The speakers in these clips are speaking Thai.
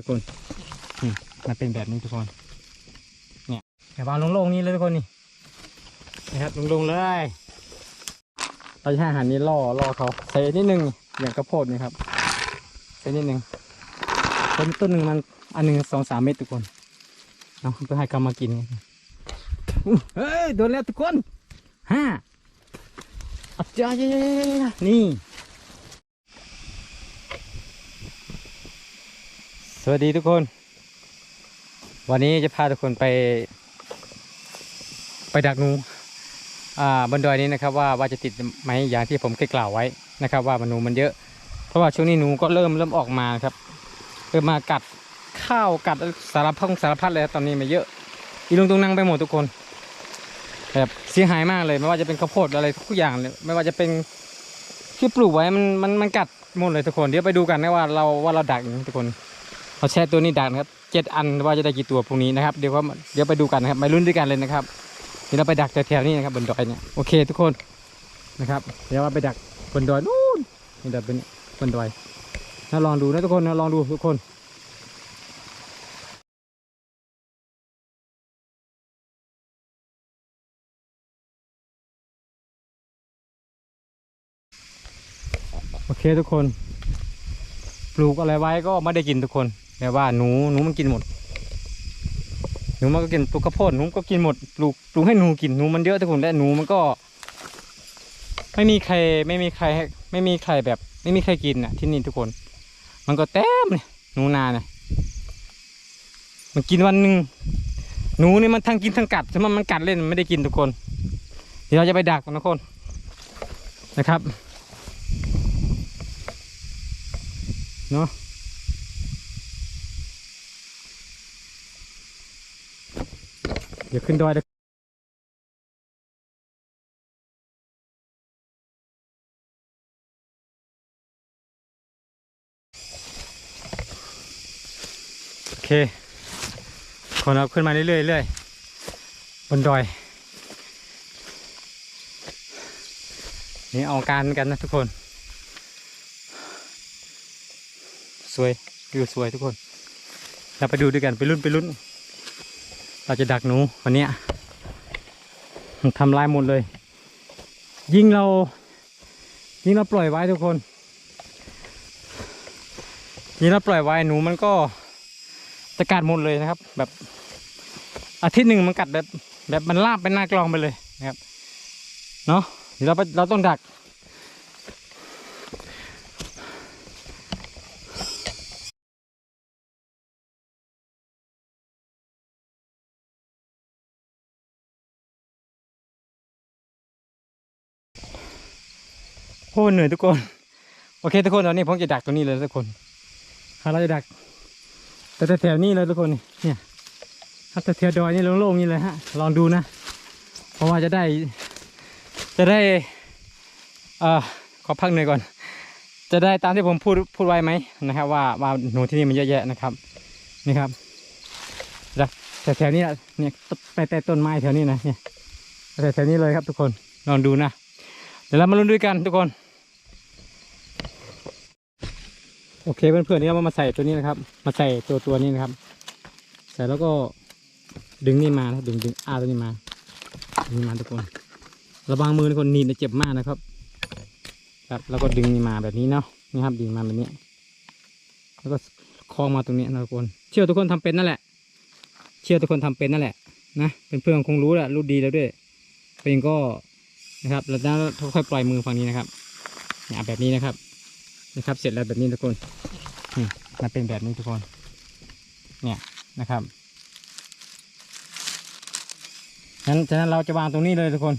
ทุกคนนี่มันเป็นแบบนี้ทุกคนเนี่ยแต่วางโล่งๆนี่เลยทุกคนนี่นะครับลงๆเลยเราจะให้อาหารนี้ล่อล่อเขาใส่นิดนึงอย่างกระโพดนี่ครับใส่นิดนึงต้นต้นหนึ่งมันอันหนึ่งสองสามเม็ดทุกคนเอาเพื่อให้เขามากินเฮ้ยโดนแล้วทุกคนห้าอัจฉริยะนี่ วัสดีทุกคน วันนี้จะพาทุกคนไป ไปดักงูอ่าบนดอยนี้นะครับว่าว่าจะติดไหมอย่างที่ผมเคยกล่าวไว้นะครับ ว่ามันหนูมันเยอะ เพราะว่าช่วงนี้หนูก็เริ่มเริ่มออกมาครับเริ่มมากัดข้าวกัดสารพัดสารพัดเลยครับตอนนี้มาเยอะ อีลุงตุงนั่งไปหมดทุกคนแบบเสียหายมากเลย ไม่ว่าจะเป็นข้าวโพดอะไรทุกอย่างเลยไม่ว่าจะเป็นที่ปลูกไว้มันมันมันกัดหมดเลยทุกคนเดี๋ยวไปดูกันนะว่าเราว่าเราดักทุกคน เราแช่ตัวนี้ดักนะครับเจ็ดอันว่าจะได้กี่ตัวพรุ่งนี้นะครับเดี๋ยวก็เดี๋ยวไปดูกันนะครับไปรุ่นด้วยกันเลยนะครับเดี๋ยวเราไปดักแถวๆนี้นะครับบนดอยเนี่ยโอเคทุกคนนะครับ เดี๋ยวว่าไปดักบนดอยนู่นนี่ดักบนบนดอยนะลองดูนะทุกคนนะลองดูทุกคนโอเคทุกคน ปลูกอะไรไว้ก็ไม่ได้กินทุกคน แต่ว่าหนูหนูมันกินหมด หนูมันก็กินปลูกข้าวโพดหนูก็กินหมดปลูกปลูกให้หนูกินหนูมันเยอะทุกคนและหนูมันก็ ไม่มีใครไม่มีใคร ไม่มีใครแบบ ไม่มีใครกินอะ ที่นี่ทุกคน มันก็เต็มเลยหนูนาเนี่ยมันกินวันหนึ่งหนูนี่มันทั้งกินทั้งกัดใช่ไหมมันกัดเล่นไม่ได้กินทุกคน เดี๋ยวเราจะไปดักมันนะคนนะครับเนาะ เดี๋ยวขึ้นดอยเลยโอเคคนเราขึ้นมาเรื่อยๆเรื่อยบนดอย นี่เอาการกันนะทุกคน สวยวิวสวยทุกคน เราไปดูด้วยกันไปรุ่นไปรุ่น เราจะดักหนูวันนี้ทำลายหมดเลย ยิ่งเรา ยิ่งเราปล่อยไว้ทุกคน ยิ่งเราปล่อยไว้หนูมันก็จะกัดหมดเลยนะครับ แบบอาทิตย์หนึ่งมันกัดแบบแบบมันลาบเป็นหน้ากลองไปเลยนะครับ เนาะเดี๋ยวเราเราต้องดัก อ้เหนื่อยทุกคน โอเคทุกคนตอนนี้ผมจะดักตัวนี้เลยทุกคนเราจะดัก แต่แถวๆนี้เลยทุกคนนี่เนี่ยครับแต่แถวดอยนี่โล่งๆนี่เลยฮะ ลองดูนะ เพราะว่าจะได้ จะได้เอ่อขอพักเหนื่อยก่อน จะได้ตามที่ผมพูดพูดไว้ไหมนะครับ ว่าว่าหนูที่นี่มันเยอะแยะนะครับ นี่ครับแต่แถวนี้เนี่ยใต้ใต้ต้นไม้แถวนี้นะเนี่ยแต่แถวนี้เลยครับทุกคนลองดูนะ เดี๋ยวเรามาลุ้นด้วยกันทุกคน โอเคเพื่อนๆนี่เรามาใส่ตัวนี้นะครับ มาใส่ตัวตัวนี้นะครับ ใส่แล้วก็ดึงนี่มานะดึงดึงอาตัวนี้มาดึงนี่มาทุกคนระวังมือทุกคนหนีบจะเจ็บมากนะครับ ครับแล้วก็ดึงนี่มาแบบนี้เนาะนี่ครับดึงมาแบบนี้แล้วก็คล้องมาตรงนี้นะทุกคน เชื่อทุกคนทำเป็นนั่นแหละ เชื่อทุกคนทำเป็นนั่นแหละนะเป็นเพื่อนคงรู้แหละรู้ดีแล้วด้วยเป็นก็นะครับ แล้วด้าค่อยๆปล่อยมือฝั่งนี้นะครับเนี่ยแบบนี้นะครับ นะครับ เสร็จแล้วแบบนี้ทุกคนนี่มันเป็นแบบนี้ทุกคน เนี่ยนะครับฉะนั้นฉะนั้นเราจะวางตรงนี้เลยทุกคน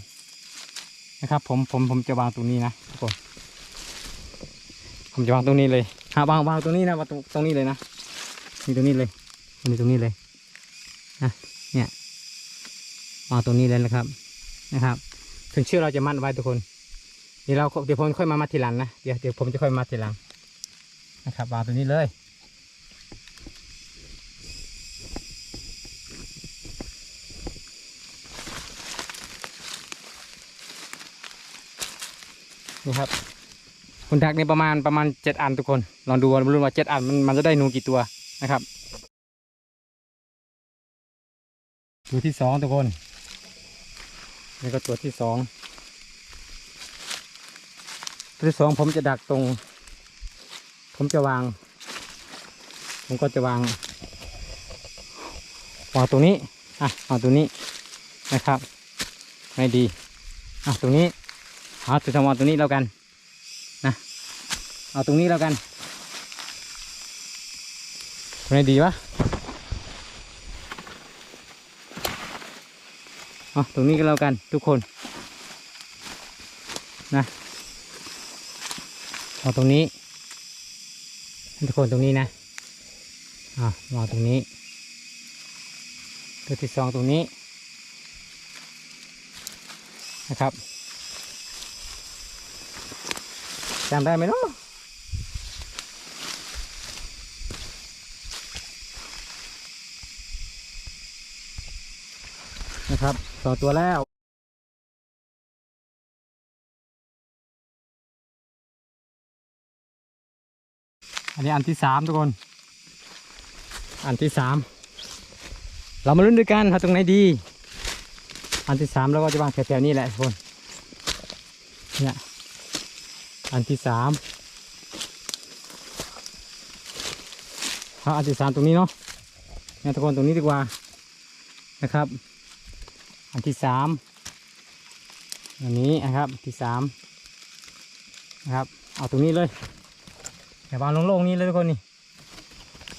นะครับ ผมผมผมจะวางตรงนี้นะทุกคน ผมจะวางตรงนี้เลยหาวางวางตรงนี้นะวางตรงตรงนี้เลยนะนี่ตรงนี้เลยนี่ตรงนี้เลยนะเนี่ยวางตรงนี้เลยนะครับนะครับ ถึงเชือกเราจะมัดไว้ทุกคน ดี๋ยวเราเดี๋ยวผมค่อยมามัดทีหลังนะเดี๋ยวเดี๋ยวผมจะค่อยมัดทีหลังนะครับวางตัวนี้เลย นี่ครับคุณดักนี่ประมาณประมาณเจ็ดอันทุกคน ลองดูว่ารู้ว่าเจ็ดอันมันมันจะได้หนูกี่ตัวนะครับตัวที่สองทุกคนนี่ก็ตัวที่สอง ตัวที่สองผมจะดักตรง ผมจะวาง ผมก็จะวางวางตรงนี้อะวางตรงนี้นะครับไม่ดีอะตรงนี้เอาตัวทำวางตรงนี้แล้วกันนะเอาตรงนี้แล้วกันไม่ดีวะเอาตรงนี้ก็แล้วกันทุกคนนะ เอาตรงนี้ทุกคนตรงนี้นะอะวางตรงนี้ ตัวที่สองตรงนี้นะครับจำได้ไหมเนาะนะครับสองตัวแล้ว อันนี้อันที่สามทุกคน อันที่สามเรามาลุ้นด้วยกันว่าตรงไหนดี อันที่สามเราก็จะวางแถวๆนี้แหละทุกคนเนี่ยอันที่สามเอาอันที่สามตรงนี้เนาะเนี่ยทุกคนตรงนี้ดีกว่านะครับ อันที่สามอันนี้นะครับที่สามนะครับ เอาตรงนี้เลย อย่าวางลงๆนี้เลยทุกคนนี่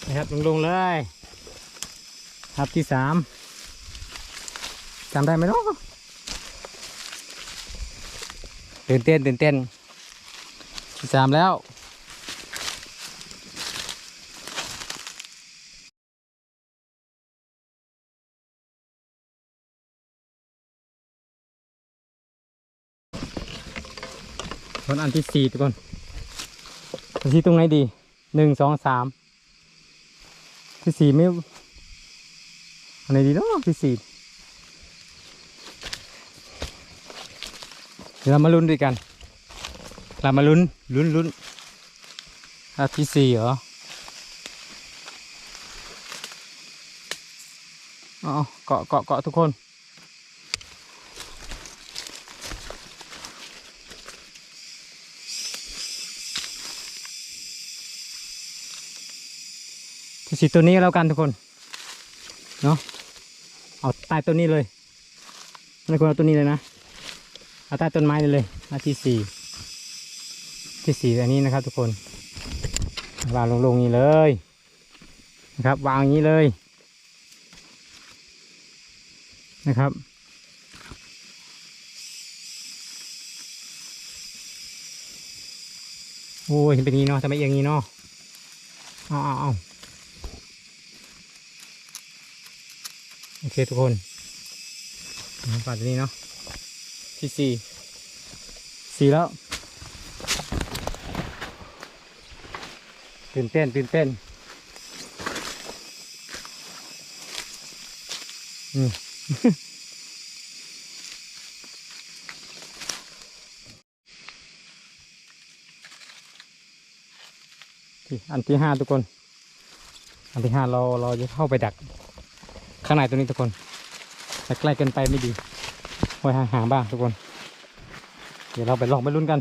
นะครับลงๆเลยครับที่สามจำได้ไหมเนาะตื่นเต้นตื่นเต้นที่สามแล้วคนอันที่สี่ทุกคน ที่ตรงไหนดี หนึ่งสองสามที่สี่ไม่อันไหนดีเนาะที่สี่เดี๋ยวเรามาลุ้นด้วยกัน เรามาลุ้น ลุ้นลุ้นอันที่สี่เหรออ๋อเกาะเกาะเกาะทุกคน สีตัวนี้แล้วกันทุกคนเนาะเอาใต้ต้นนี้เลยไม่ควรเอาต้นนี้เลยนะเอาใต้ต้นไม้เลยเลยหน้าที่สี่ที่สี่อันนี้นะครับ ทุกคนวางลงๆนี้เลยนะครับ วางอย่างนี้เลยนะครับโอ้ยเห็นเป็นงี้เนาะทำไมเอียงอย่างนี้เนาะเอาเอาเอา โอเคทุกคนฝาตัวนี้เนาะที่สี่สี่แล้ว ตื่นเต้นตื่นเต้นอืมอันที่ห้าทุกคน อันที่ห้าเราเราจะเข้าไปดัก ข้างในตัวนี้ทุกคนแต่ใกล้เกินไปไม่ดีไว้ห่างๆบ้างทุกคน เดี๋ยวเราไปลองไปลุ้นกัน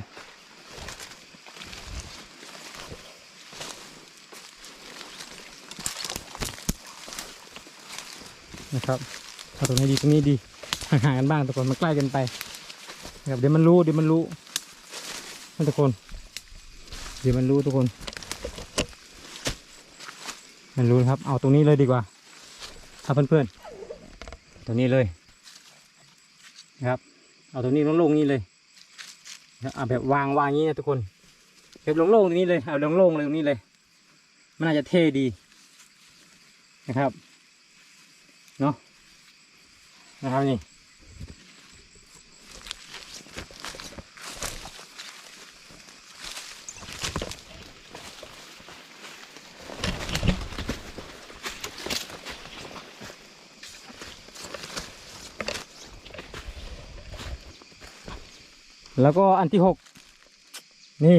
นะครับถ้าตรงนี้ดีตรงนี้ดีห่างๆกันบ้างทุกคนมันใกล้กินไปนะครับเดี๋ยวมันรู้เดี๋ยวมันรู้นะทุกคน เดี๋ยวมันรู้ทุกคน มันรู้ครับ เอาตรงนี้เลยดีกว่า ครับเพื่อนๆ ตัวนี้เลยนะครับเอาตัวนี้โล่งๆนี่เลยเอาแบบวางวางอย่างนี้นะทุกคนแบบโล่งๆตรงนี้เลยเอาโล่งๆเลยตรงนี้เลย มันน่าจะเท่ดีนะครับเนาะนะครับนี่ แล้วก็อันที่หกนี่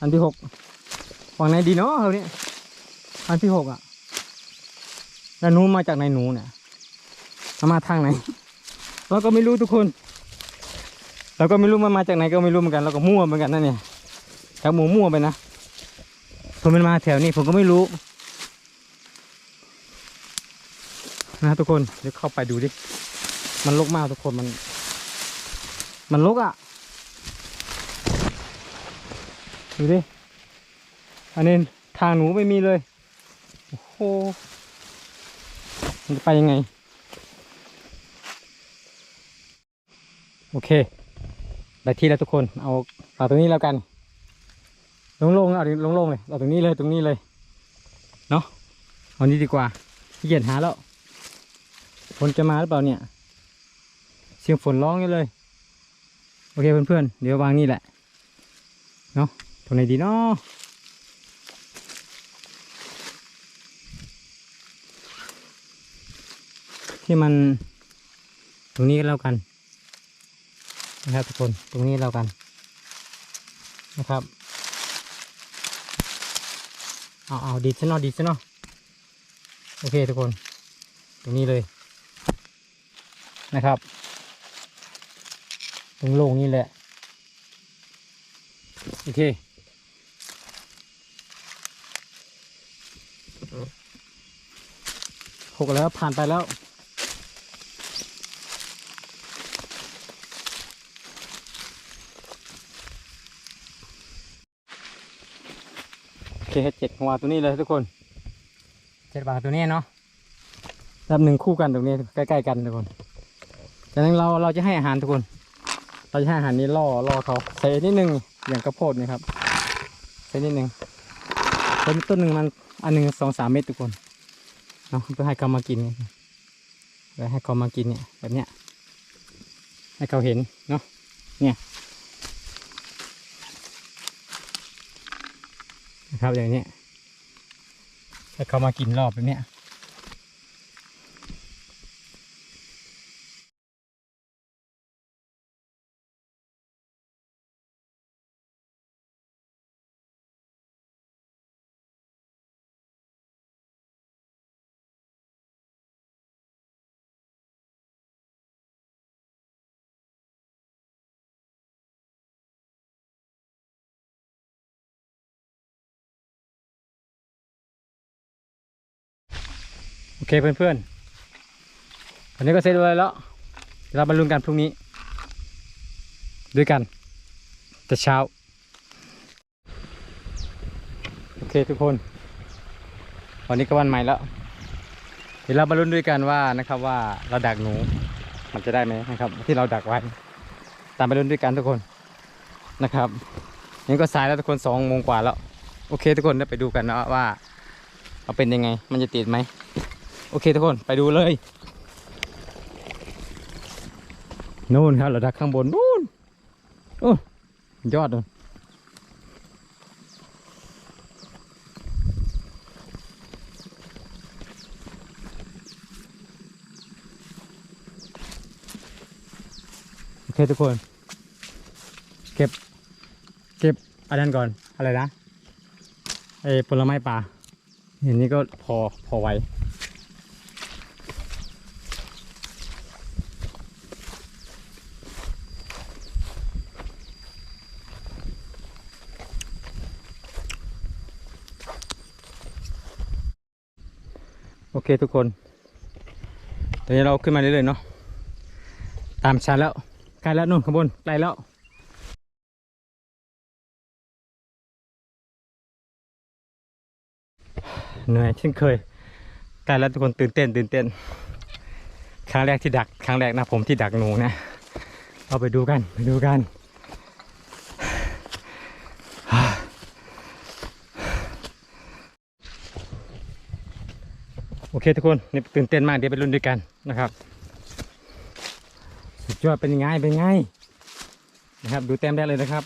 อันที่หกฝั่งไหนดีเนาะเราเนี่ยอันที่หกอะแล้วหนูมาจากไหนหนูเนี่ยมามาทางไหน เราก็ไม่รู้ทุกคน เราก็ไม่รู้มันมาจากไหนก็ไม่รู้เหมือนกัน เราก็มั่วเหมือนกันนะเนี่ยแถวหมูมั่วไปนะผมมันมาแถวนี้ผมก็ไม่รู้ นะทุกคนเดี๋ยวเข้าไปดูดิ มันลกมากทุกคนมัน มันลกอะ ดูดิ อันนี้ทางหนูไม่มีเลย โอ้โห มันจะไปยังไง โอเค ได้ที่แล้วทุกคน เอาเอาตรงนี้แล้วกันโล่งๆ เอาดิโล่งๆเลย เอาตรงนี้เลย ตรงนี้เลย เนาะเอานี้ดีกว่าขี้เกียจหาแล้ว ฝนจะมาหรือเปล่าเนี่ย เสียงฝนร้องอยู่เลย โอเคเพื่อนๆ เดี๋ยววางนี่แหละ เนาะ ตรงไหนดีเนาะที่มันตรงนี้แล้วกันนะครับทุกคนตรงนี้แล้วกันนะครับเอาเอาดีซะหน่อยดีซะหน่อยโอเคทุกคน ตรงนี้เลยนะครับ ตรงโล่งนี่แหละ โอเค หกแล้วผ่านไปแล้ว โอเคเจ็ดหัวตัวนี้เลยทุกคนเจ็ดบาทตัวนี้เนาะรับหนึ่งคู่กันตรงนี้ใกล้ๆกันทุกคนจากนั้นเราเราจะให้อาหารทุกคน เราจะให้อาหารนี้ล่อล่อเขาใส่นิดนึงอย่างกระโพดนี่ครับใส่นิดนึงต้นต้นหนึ่งมันอันหนึ่งสองสามเม็ดทุกคน เนาะเพื่อให้เขามากินเพื่อให้เขามากินเนี่ยแบบเนี้ยให้เขาเห็นเนาะเนี่ยนะครับอย่างนี้ให้เขามากินรอบแบบเนี้ย เคเพื่อนๆวันนี้ก็เสร็จเลยแล้วเดี๋ยวเรามาลุ้นกันพรุ่งนี้ ด้วยกัน แต่เช้า โอเคทุกคน วันนี้ก็วันใหม่แล้ว เดี๋ยวเรามาลุ้นด้วยกันว่านะครับว่าเราดักหนูมันจะได้ไหมนะครับ ที่เราดักไว้ ตามไปลุ้นด้วยกันทุกคนนะครับนี่ก็สายแล้วทุกคนสองโมงกว่าแล้ว โอเคทุกคนเดี๋ยวไปดูกันนะว่าเอาเป็นยังไง มันจะติดไหม อเคทุกคนไปดูเลยนู่นครับเราดักข้างบนนู่นโอ้ยอดเลยโอเคทุกคน เก็บ เก็บอันนั้นก่อนอะไรนะไอ้ผลไม้ป่าเห็นนี้ก็พอพอไว้ เคทุกคน ตอนนี้เราขึ้นมาเรื่อยๆเนาะ ตามชันแล้ว ใกล้แล้วนู่นข้างบน ใกล้แล้วเหนื่อยเช่นเคยใกล้แล้วทุกคนตื่นเต้นตื่นเต้น ครั้งแรกที่ดัก ครั้งแรกนะผมที่ดักหนูนะ เราไปดูกัน ไปดูกัน เคทุกคนนี่ตื่นเต้นมากเดี๋ยวไปรุ่นด้วยกันนะครับสุดยอดเป็นยังไงเป็นยังไงนะครับ ดูแต้มได้เลยนะครับ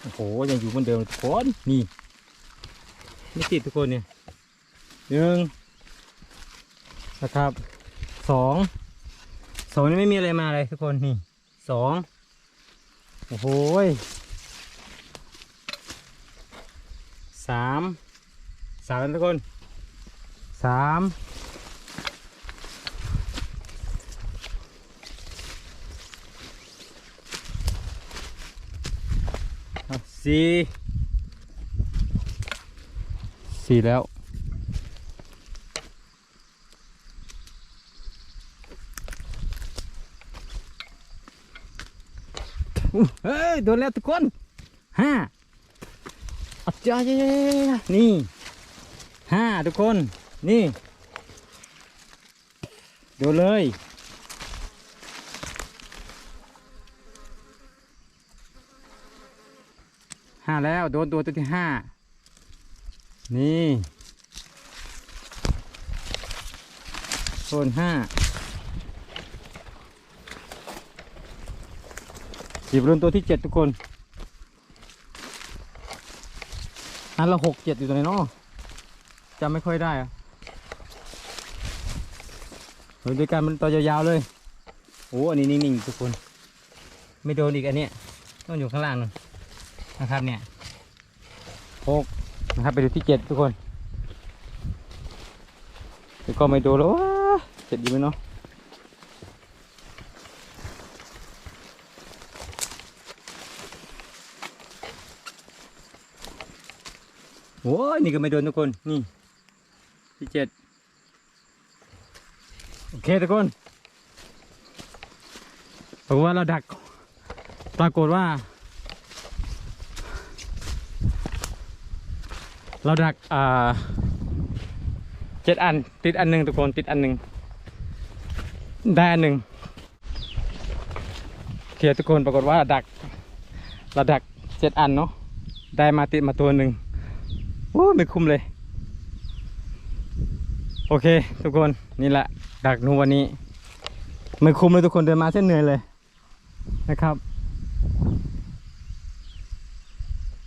โอ้โหยังอยู่เหมือนเดิมทุกคนนี่ไม่ติดทุกคนเนี่ยหนึ่งนะครับสองสองนี่ไม่มีอะไรมาเลยทุกคนนี่สองโอ้โหสามสามทุกคน สามอะสี่สี่แล้วอู้เฮ้ย โดนแล้วทุกคนห้าอาจารย์นี่ห้าทุกคน นี่ โดนเลย ห้าแล้ว โดนตัวตัวที่ห้า นี่โดนห้าหยิบรุ่นตัวที่เจ็ดทุกคน อันละหกเจ็ดอยู่ตรงไหนเนาะจำไม่ค่อยได้อะ เฮ้ยด้วยกันมันตัวยาวๆเลยโอ้อันนี้นิ่งๆทุกคน ไม่โดนอีกอันเนี้ยต้องอยู่ข้างล่างนู่นะครับเนี่ยหกนะครับไปดูที่เจ็ดทุกคนแต่ก็ไม่โดนแล้วเจ็ดอยู่ไหมเนาะโอ้ยนี่ก็ไม่โดนทุกคน นี่ที่เจ็ด เคทุกคนเพราะว่าเราดัก ปรากฏว่า เราดักอ่าเจ็ดอัน ติดอันหนึ่งทุกคนติดอันหนึ่งได้อันหนึ่งเคทุกคนปรากฏว่าดักเราดักเจ็ดอันเนาะได้มาติดมาตัวหนึ่งโอ้ไม่คุ้มเลย โอเค ทุกคนนี่แหละ ดักหนูวันนี้ไม่คุ้มเลยทุกคนเดินมาเส้นเหนื่อยเลยนะครับ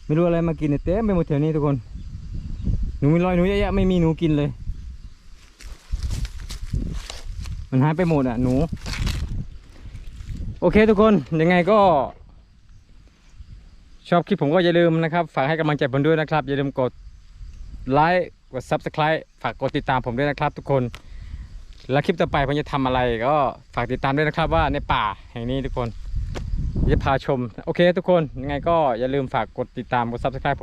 ไม่รู้อะไรมากินเนี่ยเต็มไปหมดแถวนี้ทุกคน หนูมีรอยหนูเยอะแยะไม่มีหนูกินเลย มันหายไปหมดอะหนู โอเคทุกคนยังไงก็ ชอบคลิปผมก็อย่าลืมนะครับ ฝากให้กำลังใจผมด้วยนะครับ อย่าลืมกดไลค์กด Subscribe ฝากกดติดตามผมด้วยนะครับทุกคน แล้วคลิปต่อไปผมจะทำอะไรก็ฝากติดตามด้วยนะครับว่าในป่าแห่งนี้ทุกคนจะพาชม โอเค ทุกคนยังไงก็อย่าลืมฝากกดติดตามกด Subscribe